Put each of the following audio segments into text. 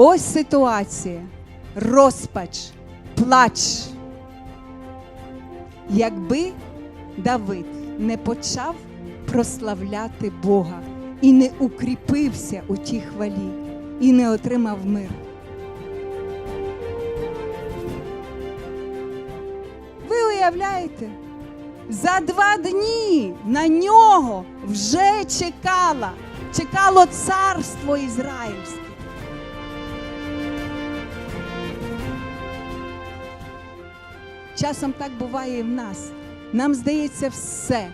Ось ситуація, розпач, плач. Якби Давид не почав прославляти Бога і не укріпився у тій хвалі, і не отримав мир. Ви уявляєте? За два дні на нього вже чекала, чекало царство ізраїльське. Часом так буває і в нас. Нам здається, все,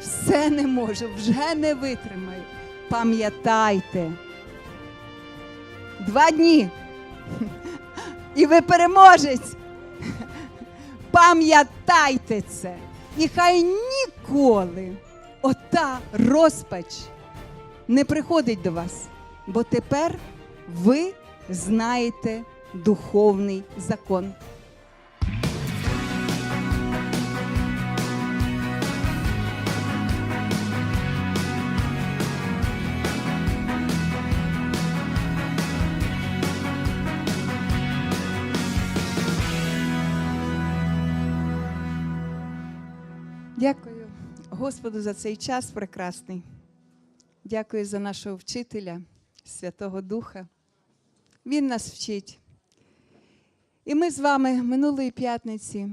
все не можу, вже не витримаю. Пам'ятайте. Два дні. І ви переможець. Пам'ятайте це. І хай ніколи ота розпач не приходить до вас, бо тепер ви знаєте духовний закон. Господу за цей час прекрасний. Дякую за нашого вчителя, Святого Духа. Він нас вчить. І ми з вами минулої п'ятниці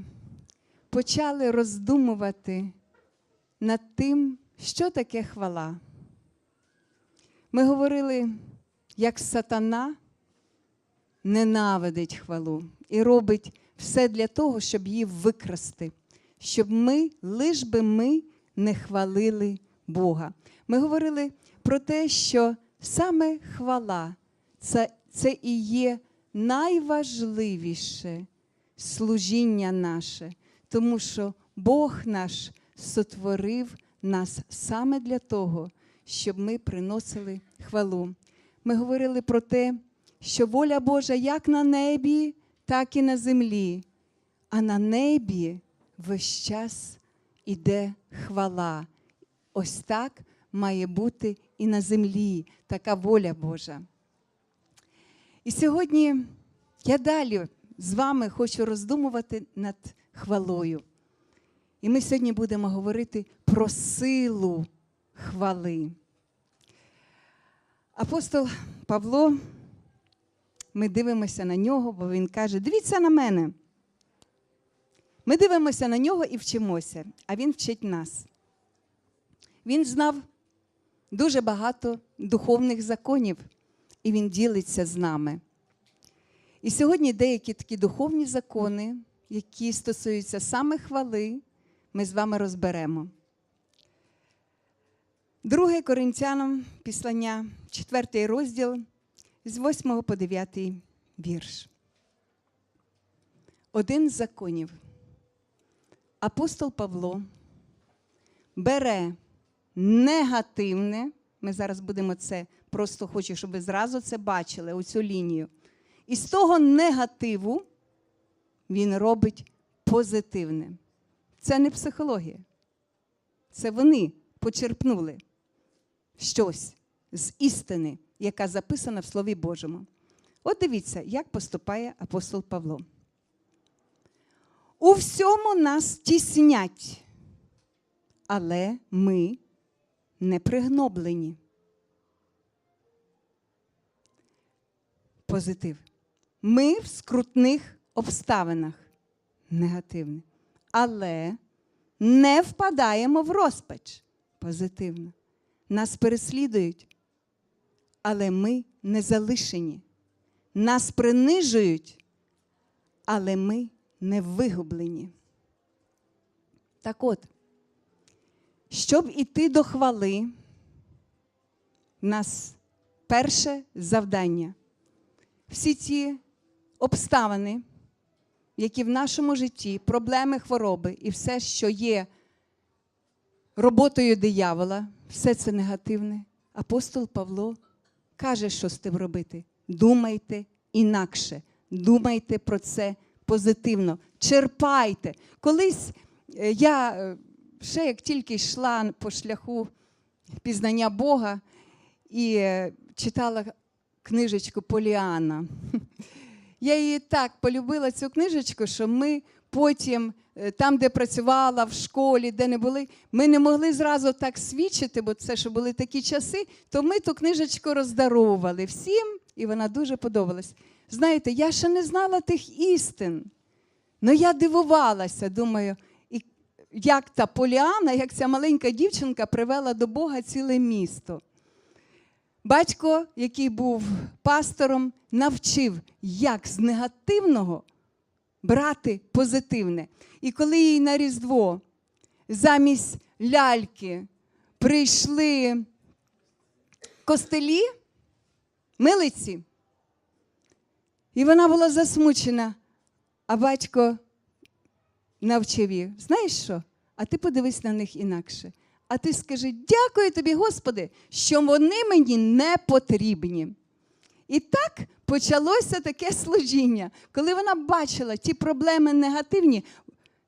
почали роздумувати над тим, що таке хвала. Ми говорили, як сатана ненавидить хвалу і робить все для того, щоб її викрасти щоб ми, лиш би ми не хвалили Бога. Ми говорили про те, що саме хвала це, це і є найважливіше служіння наше, тому що Бог наш сотворив нас саме для того, щоб ми приносили хвалу. Ми говорили про те, що воля Божа як на небі, так і на землі, а на небі весь час іде хвала. Ось так має бути і на землі така воля Божа. І сьогодні я далі з вами хочу роздумувати над хвалою. І ми сьогодні будемо говорити про силу хвали. Апостол Павло, ми дивимося на нього, бо він каже: дивіться на мене. Ми дивимося на нього і вчимося, а він вчить нас. Він знав дуже багато духовних законів, і він ділиться з нами. І сьогодні деякі такі духовні закони, які стосуються саме хвали, ми з вами розберемо. Друге Коринтянам післання, 4 розділ з 8 по 9 вірш. Один з законів апостол Павло бере негативне, ми зараз будемо це, просто хочу, щоб ви зразу це бачили, оцю лінію. І з того негативу він робить позитивне. Це не психологія. Це вони почерпнули щось з істини, яка записана в Слові Божому. От дивіться, як поступає апостол Павло. У всьому нас тіснять, але ми не пригноблені. Позитив. Ми в скрутних обставинах негативне. Але не впадаємо в розпач позитивно. Нас переслідують, але ми не залишені. Нас принижують, але ми не вигублені. Так от, щоб іти до хвали, нас перше завдання. Всі ці обставини, які в нашому житті, проблеми, хвороби і все, що є роботою диявола, все це негативне. Апостол Павло каже, що з тим робити. Думайте інакше, думайте про це позитивно, черпайте. Колись е, я е, ще як тільки йшла по шляху пізнання Бога і е, читала книжечку Поліана. Я її так полюбила цю книжечку, що ми потім, там, де працювала, в школі, де не були, ми не могли зразу так свідчити, бо це що були такі часи, то ми ту книжечку роздаровували всім, і вона дуже подобалась. Знаєте, я ще не знала тих істин. Ну я дивувалася, думаю, як та Поліана, як ця маленька дівчинка привела до Бога ціле місто. Батько, який був пастором, навчив, як з негативного брати позитивне. І коли їй на Різдво замість ляльки прийшли костелі, милиці, і вона була засмучена, а батько навчив її. Знаєш що? А ти подивись на них інакше. А ти скажи, дякую тобі, Господи, що вони мені не потрібні. І так почалося таке служіння. Коли вона бачила ті проблеми негативні,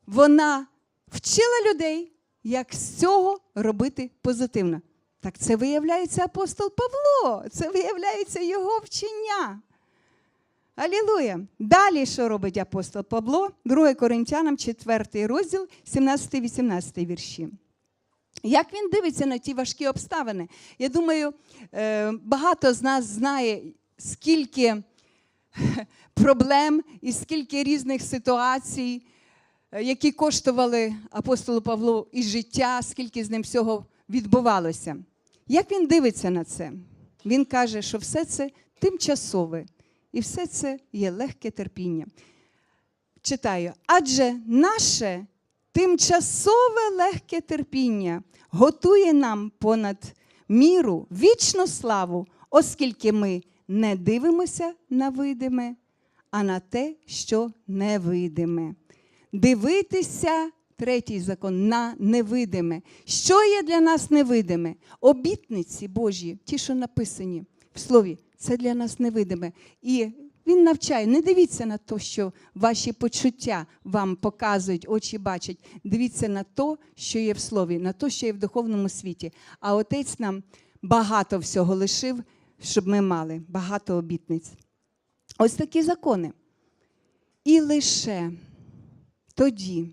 вона вчила людей, як з цього робити позитивно. Так це виявляється апостол Павло, це виявляється його вчення. Алілуя! Далі що робить апостол Павло? 2 Коринтянам, 4 розділ, 17-18 вірші. Як він дивиться на ті важкі обставини? Я думаю, е, багато з нас знає, скільки проблем і скільки різних ситуацій, е, які коштували апостолу Павлу і життя, скільки з ним всього відбувалося. Як він дивиться на це? Він каже, що все це тимчасове, і все це є легке терпіння. Читаю, адже наше тимчасове легке терпіння готує нам понад міру вічну славу, оскільки ми не дивимося на видиме, а на те, що невидиме. Дивитися, третій закон, на невидиме. Що є для нас невидиме? Обітниці Божі, ті, що написані в слові, це для нас невидиме. І він навчає, не дивіться на те, що ваші почуття вам показують, очі бачать. Дивіться на те, що є в слові, на те, що є в духовному світі. А отець нам багато всього лишив, щоб ми мали, багато обітниць. Ось такі закони. І лише тоді,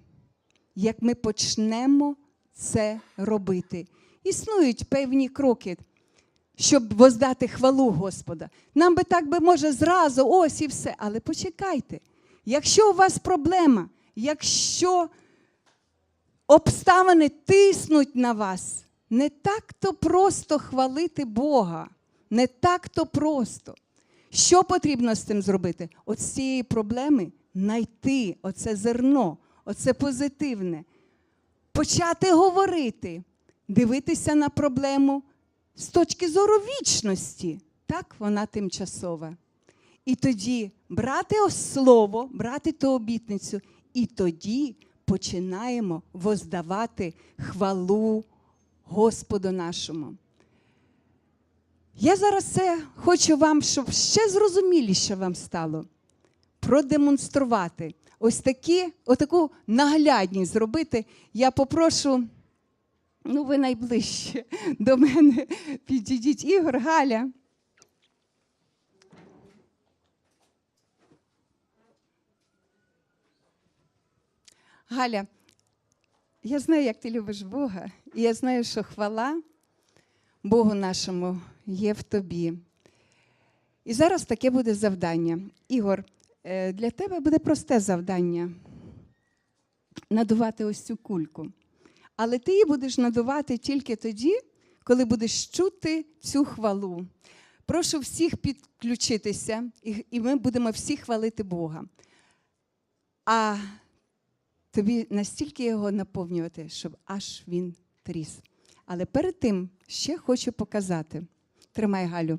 як ми почнемо це робити, існують певні кроки щоб воздати хвалу Господа. Нам би так би може зразу, ось і все. Але почекайте, якщо у вас проблема, якщо обставини тиснуть на вас, не так то просто хвалити Бога, не так то просто. Що потрібно з цим зробити? От з цієї проблеми знайти оце зерно, оце позитивне, почати говорити, дивитися на проблему з точки зору вічності, так вона тимчасова. І тоді брати слово, брати ту обітницю, і тоді починаємо воздавати хвалу Господу нашому. Я зараз це хочу вам, щоб ще зрозуміліше вам стало продемонструвати. Ось такі, отаку наглядність зробити. Я попрошу. Ну, ви найближче до мене підійдіть Ігор, Галя. Галя, я знаю, як ти любиш Бога, і я знаю, що хвала Богу нашому є в тобі. І зараз таке буде завдання. Ігор, е, для тебе буде просте завдання надувати ось цю кульку. Але ти її будеш надувати тільки тоді, коли будеш чути цю хвалу. Прошу всіх підключитися, і ми будемо всі хвалити Бога. А тобі настільки його наповнювати, щоб аж він тріс. Але перед тим ще хочу показати. Тримай Галю.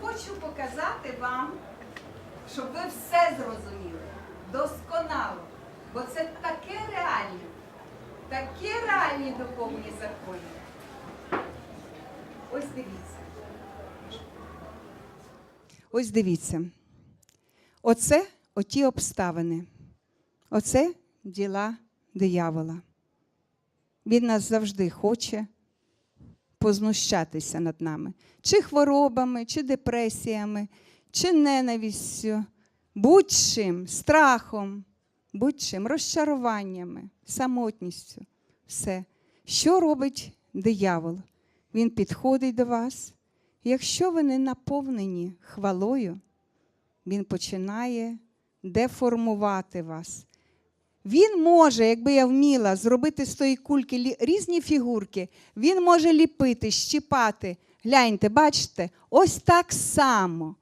Хочу показати вам щоб ви все зрозуміли досконало. Бо це таке реальне, таке реальні духовні закони. Ось дивіться. Ось дивіться. Оце оті обставини. Оце діла диявола. Він нас завжди хоче познущатися над нами. Чи хворобами, чи депресіями, чи ненавистю, будь-чим, страхом, будь-чим, розчаруваннями, самотністю. Все. Що робить диявол? Він підходить до вас. Якщо ви не наповнені хвалою, він починає деформувати вас. Він може, якби я вміла зробити з тої кульки різні фігурки, він може ліпити, щіпати. Гляньте, бачите, ось так само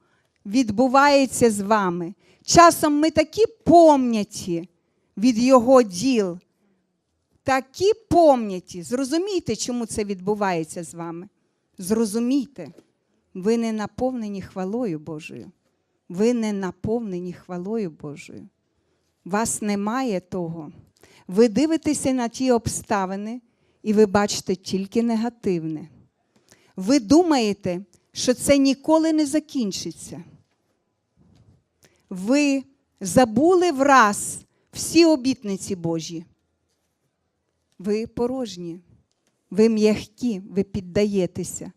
відбувається з вами. Часом ми такі помняті від його діл, такі помняті. Зрозумійте, чому це відбувається з вами. Зрозумійте, ви не наповнені хвалою Божою. Ви не наповнені хвалою Божою. Вас немає того. Ви дивитеся на ті обставини, і ви бачите тільки негативне. Ви думаєте, що це ніколи не закінчиться. Ви забули враз всі обітниці Божі. Ви порожні, ви м'які, ви піддаєтеся.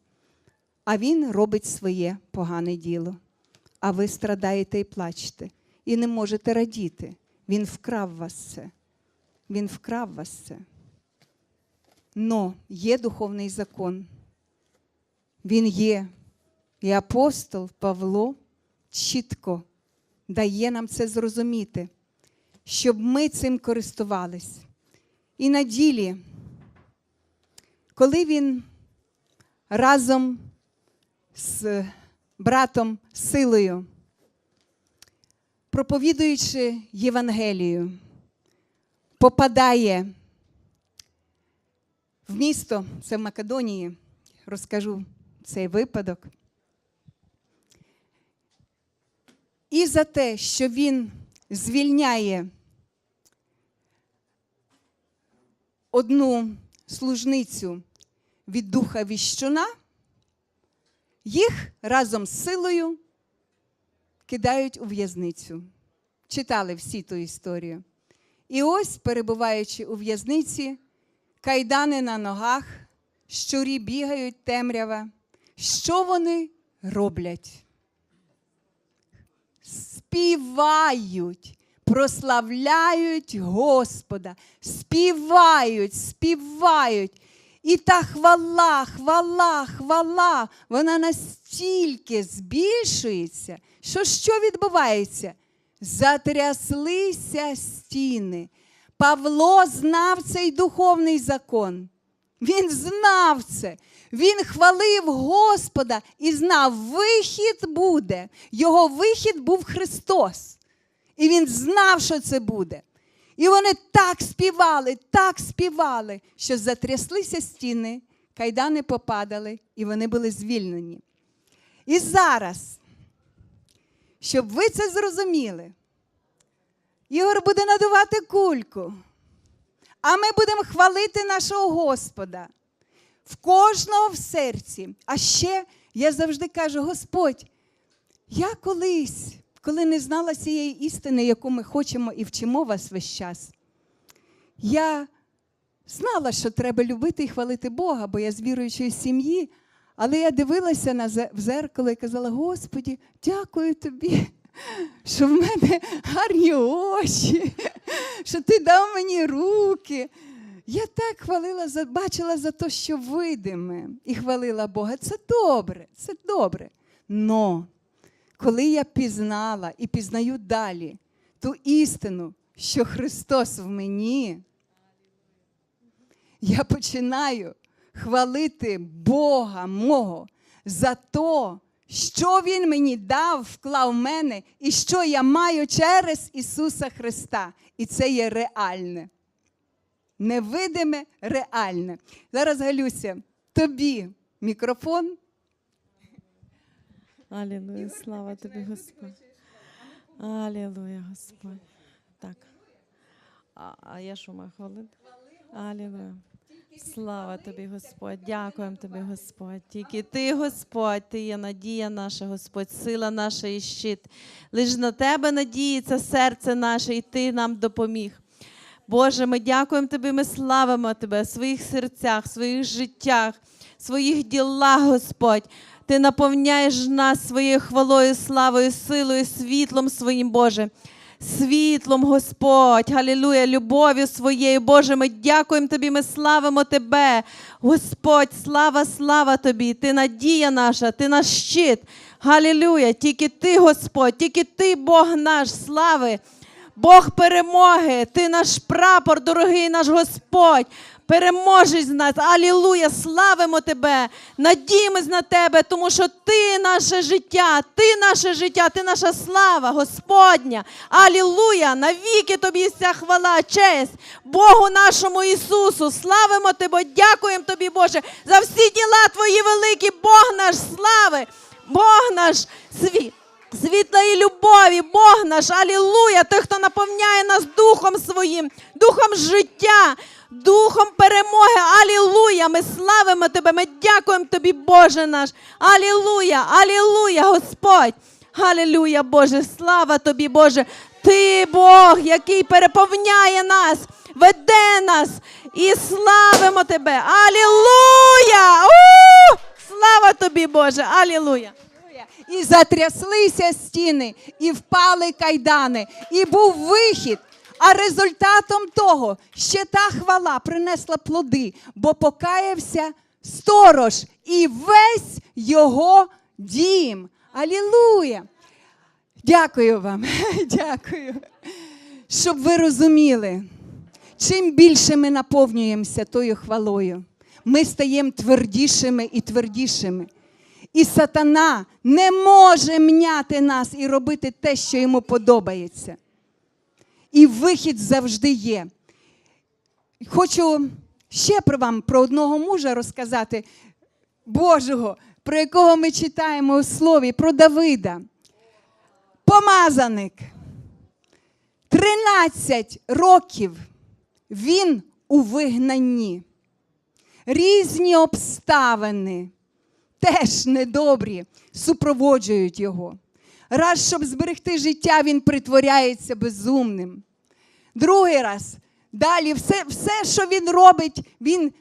А він робить своє погане діло. А ви страдаєте і плачете, і не можете радіти. Він вкрав вас це. Він вкрав вас це. Но є духовний закон. Він є. І апостол Павло чітко дає нам це зрозуміти, щоб ми цим користувались. І на ділі, коли він разом з братом Силою, проповідуючи Євангелію, попадає в місто, це в Македонії, розкажу цей випадок. І за те, що він звільняє одну служницю від духа віщуна, їх разом з силою кидають у в'язницю. Читали всі ту історію. І ось, перебуваючи у в'язниці, кайдани на ногах, щурі бігають темрява. Що вони роблять? Співають, прославляють Господа, співають, співають. І та хвала, хвала, хвала, вона настільки збільшується, що що відбувається? Затряслися стіни. Павло знав цей духовний закон. Він знав це. Він хвалив Господа і знав, вихід буде. Його вихід був Христос. І він знав, що це буде. І вони так співали, так співали, що затряслися стіни, кайдани попадали, і вони були звільнені. І зараз, щоб ви це зрозуміли, Ігор буде надувати кульку, а ми будемо хвалити нашого Господа в кожного в серці. А ще я завжди кажу: Господь, я колись, коли не знала цієї істини, яку ми хочемо і вчимо вас весь час, я знала, що треба любити і хвалити Бога, бо я з віруючої сім'ї. Але я дивилася на в зеркало і казала: Господі, дякую тобі, що в мене гарні очі, що ти дав мені руки. Я так хвалила, бачила за те, що видиме, і хвалила Бога. Це добре, це добре. Но коли я пізнала і пізнаю далі ту істину, що Христос в мені, я починаю хвалити Бога мого за те, що Він мені дав, вклав в мене, і що я маю через Ісуса Христа. І це є реальне. Невидиме, реальне. Зараз, Галюся, тобі мікрофон. Алілуя, слава тобі, Господь. Алілуя, Господь. Так. А, а я що маю хвалити? Алілуя. Слава тобі, Господь. Дякуємо тобі, Господь. Тільки ти, Господь, ти є надія наша, Господь, сила наша і щит. Лиш на тебе надіється серце наше, і ти нам допоміг. Боже, ми дякуємо Тобі, ми славимо Тебе в своїх серцях, в своїх життях, в своїх ділах, Господь. Ти наповняєш нас своєю хвалою, славою, силою, світлом своїм, Боже. Світлом, Господь, Галілуя, любов'ю своєю, Боже, ми дякуємо Тобі, ми славимо Тебе. Господь, слава, слава Тобі, Ти надія наша, Ти наш щит. Галілуя, тільки Ти, Господь, тільки Ти, Бог наш, слави. Бог перемоги, ти наш прапор, дорогий наш Господь. Переможеш з нас. Алілуя, славимо тебе, надіємось на тебе, тому що ти наше життя, ти наше життя, ти наша слава, Господня. Алілуя! Навіки тобі вся хвала, честь Богу нашому Ісусу. Славимо тебе, дякуємо тобі, Боже, за всі діла твої великі, Бог наш слави, Бог наш світ. Світла і любові, Бог наш, алілуя, той, хто наповняє нас Духом Своїм, Духом життя, Духом перемоги, алілуя. Ми славимо Тебе, ми дякуємо Тобі, Боже наш. Алілуя, алілуя, Господь. Алілуя, Боже, слава Тобі, Боже. Ти Бог, який переповняє нас, веде нас і славимо Тебе. Алілуя! У! Слава Тобі, Боже, алілуя. І затряслися стіни, і впали кайдани, і був вихід. А результатом того ще та хвала принесла плоди, бо покаявся сторож і весь його дім. Алілуя! Дякую вам, дякую, щоб ви розуміли, чим більше ми наповнюємося тою хвалою, ми стаємо твердішими і твердішими. І сатана не може мняти нас і робити те, що йому подобається. І вихід завжди є. Хочу ще про вам про одного мужа розказати Божого, про якого ми читаємо у слові, про Давида. Помазаник. 13 років він у вигнанні. Різні обставини теж недобрі, супроводжують його. Раз, щоб зберегти життя, він притворяється безумним. Другий раз, далі, все, все, що він робить, він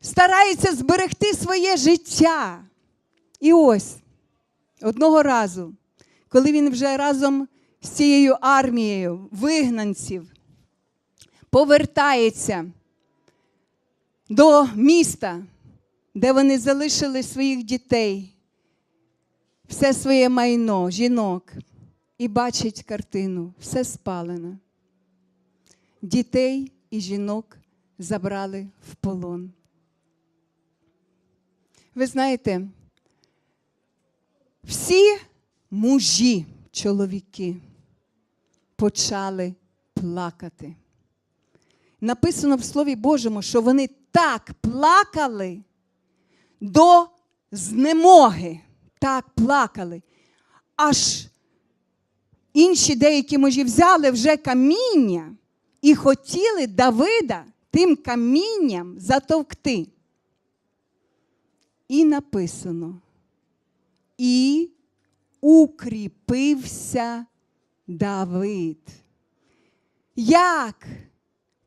старається зберегти своє життя. І ось одного разу, коли він вже разом з цією армією вигнанців повертається до міста, де вони залишили своїх дітей, все своє майно, жінок, і бачить картину, все спалено. Дітей і жінок забрали в полон. Ви знаєте, всі мужі, чоловіки, почали плакати. Написано в Слові Божому, що вони так плакали до знемоги. Так плакали. Аж інші деякі мужі взяли вже каміння і хотіли Давида тим камінням затовкти. І написано: і укріпився Давид. Як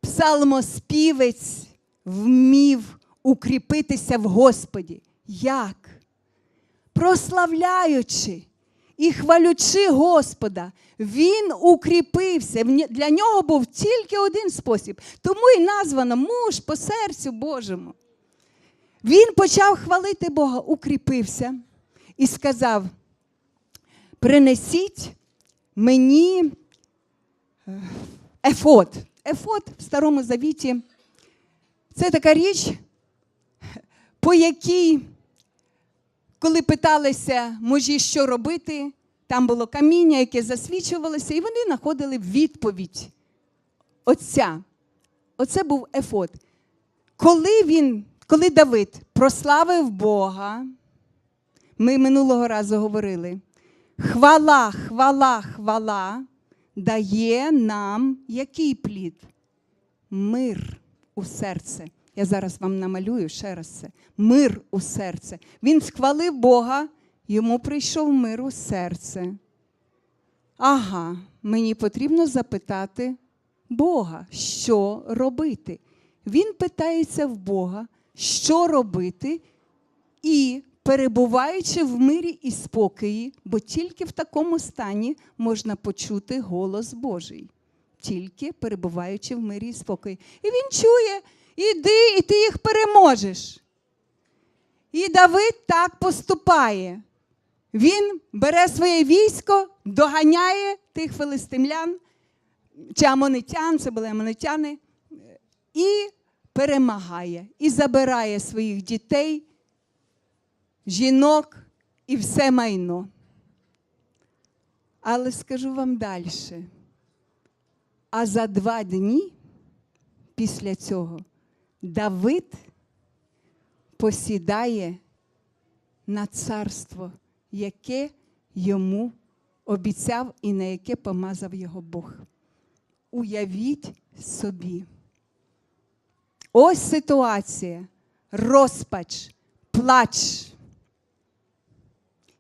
псалмоспівець вмів укріпитися в Господі? Як? Прославляючи і хвалючи Господа, він укріпився. Для нього був тільки один спосіб. Тому і названо муж по серцю Божому. Він почав хвалити Бога, укріпився і сказав: принесіть мені е, ефот. Ефот в Старому Завіті це така річ, по якій, коли питалися мужі, що робити, там було каміння, яке засвічувалося, і вони знаходили відповідь. Отця. Оце був ефот. Коли він, коли Давид прославив Бога, ми минулого разу говорили, хвала, хвала, хвала дає нам який плід? Мир у серце. Я зараз вам намалюю ще раз це. Мир у серце. Він схвалив Бога, йому прийшов мир у серце. Ага, мені потрібно запитати Бога, що робити. Він питається в Бога, що робити, і перебуваючи в мирі і спокої, бо тільки в такому стані можна почути голос Божий, тільки перебуваючи в мирі і спокої. І він чує, іди, і ти їх переможеш. І Давид так поступає. Він бере своє військо, доганяє тих филистимлян чи амонитян, це були амонитяни, і перемагає, і забирає своїх дітей, жінок і все майно. Але скажу вам далі. А за два дні після цього Давид посідає на царство, яке йому обіцяв і на яке помазав його Бог. Уявіть собі. Ось ситуація, розпач, плач.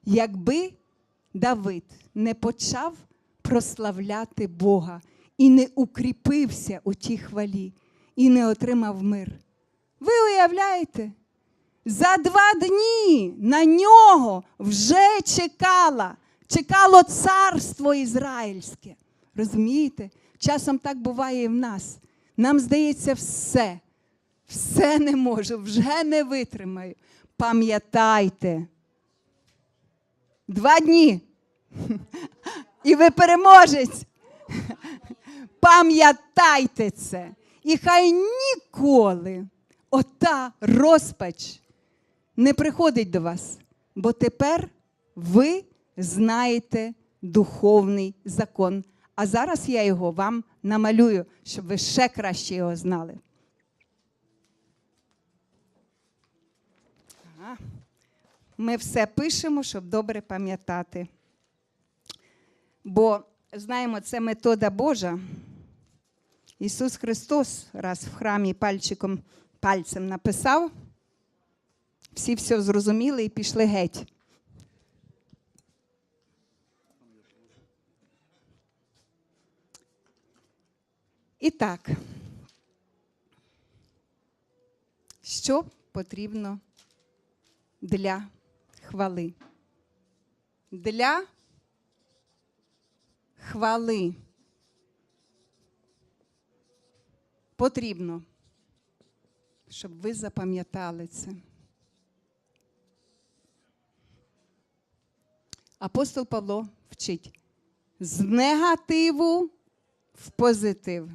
Якби Давид не почав прославляти Бога і не укріпився у тій хвалі, і не отримав мир. Ви уявляєте? За два дні на нього вже чекала, чекало царство ізраїльське. Розумієте? Часом так буває і в нас. Нам здається, все, все не можу, вже не витримаю. Пам'ятайте. Два дні. І ви переможець. Пам'ятайте це. І хай ніколи ота розпач не приходить до вас, бо тепер ви знаєте духовний закон. А зараз я його вам намалюю, щоб ви ще краще його знали. Ми все пишемо, щоб добре пам'ятати. Бо знаємо, це метода Божа. Ісус Христос раз в храмі пальчиком, пальцем написав, всі все зрозуміли і пішли геть. І так, що потрібно для хвали? Для хвали потрібно, щоб ви запам'ятали це. Апостол Павло вчить з негативу в позитив.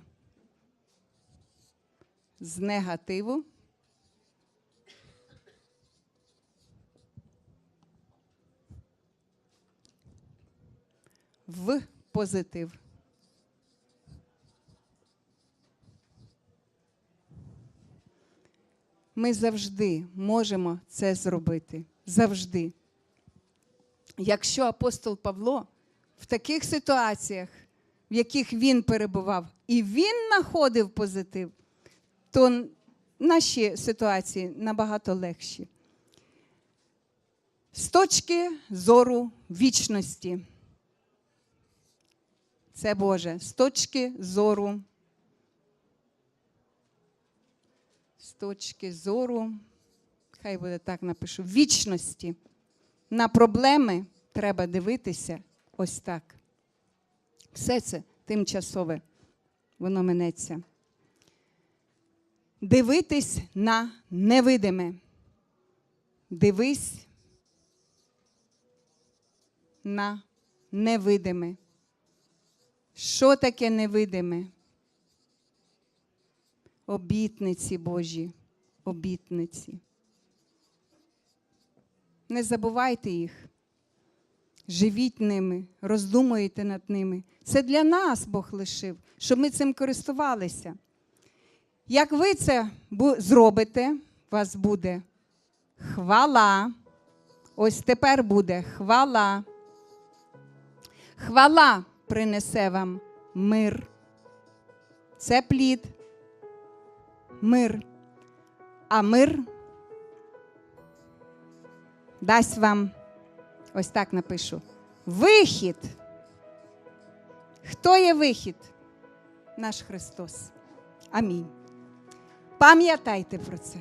З негативу в позитив. Ми завжди можемо це зробити. Завжди. Якщо апостол Павло в таких ситуаціях, в яких він перебував, і він знаходив позитив, то наші ситуації набагато легші. З точки зору вічності. Це Боже, з точки зору. З точки зору, хай буде так напишу, вічності. На проблеми треба дивитися ось так. Все це тимчасове, воно минеться. Дивитись на невидиме. Дивись на невидиме. Що таке невидиме? Обітниці Божі, обітниці. Не забувайте їх. Живіть ними, роздумуйте над ними. Це для нас Бог лишив, щоб ми цим користувалися. Як ви це зробите, вас буде хвала. Ось тепер буде хвала. Хвала принесе вам мир. Це плід. Мир. А мир дасть вам, ось так напишу, вихід. Хто є вихід? наш Христос. Амінь. Пам'ятайте про це.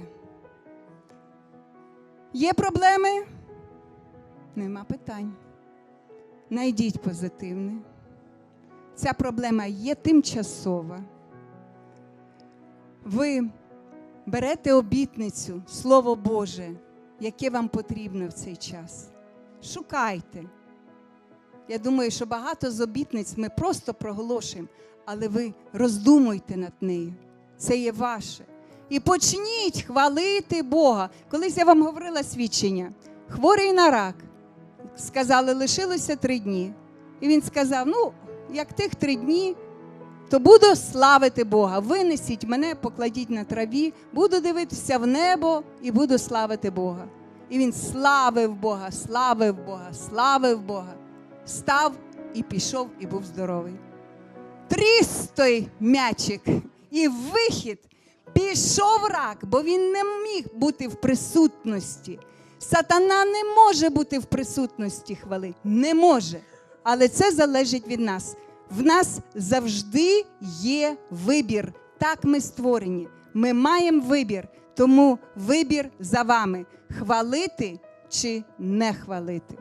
Є проблеми? Нема питань. Найдіть позитивне. Ця проблема є тимчасова. Ви берете обітницю, Слово Боже, яке вам потрібно в цей час. Шукайте. Я думаю, що багато з обітниць ми просто проголошуємо, але ви роздумуйте над нею. Це є ваше. І почніть хвалити Бога. Колись я вам говорила свідчення. Хворий на рак. Сказали, лишилося три дні. І він сказав: ну, як тих три дні, то буду славити Бога. Винесіть мене, покладіть на траві, буду дивитися в небо і буду славити Бога. І він славив Бога, славив Бога, славив Бога. Став і пішов, і був здоровий. Трістой м'ячик і вихід. Пішов рак, бо він не міг бути в присутності. Сатана не може бути в присутності хвали. Не може. Але це залежить від нас. В нас завжди є вибір. Так ми створені. Ми маємо вибір. Тому вибір за вами хвалити чи не хвалити.